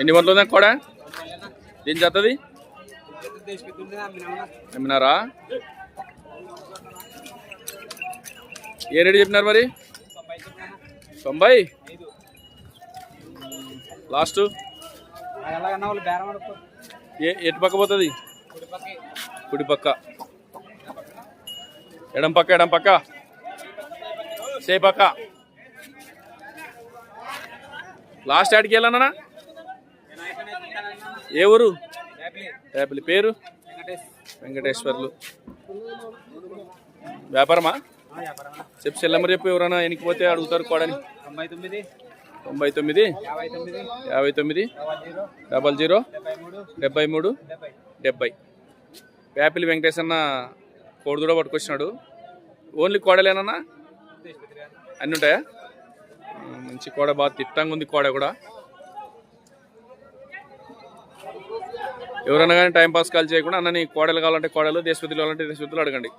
ఎన్ని వందలు ఉందా కూడా? ఏం చేస్తుంది నమ్మినారా ఏ రేటు చెప్పినారు మరి? తొంభై? లాస్ట్? ఏ ఎటు పక్క పోతుంది? కుడి పక్క. ఎడం పక్క ఎడం పక్క. సే పక్క. లాస్ట్ యాడ్కి వెళ్ళానా ఏ ఊరు? యాపిల్ పేరు? వెంకటేశ్వర్లు. వ్యాపారమా? చెప్పు సెల్లమ్మరు చెప్పు ఎవరైనా ఎనికిపోతే అడుగుతారు కోడని. తొంభై తొమ్మిది. యాభై తొమ్మిది. Double zero. డెబ్బై మూడు. డెబ్బై యాపిల్ వెంకటేష్ అన్న కోడి కూడా పట్టుకొచ్చినాడు. ఓన్లీ కోడలేనన్నా? అన్నీ ఉంటాయా? మంచి కోడ బాగా తిట్టంగా ఉంది కోడ కూడా. ఎవరన్నా కానీ టైంపాస్ కాల్ చేయకుండా అన్న నీ కోడలు కావాలంటే కోడలు దేశపతిలు కావాలంటే దేశపతిలు అడగండి.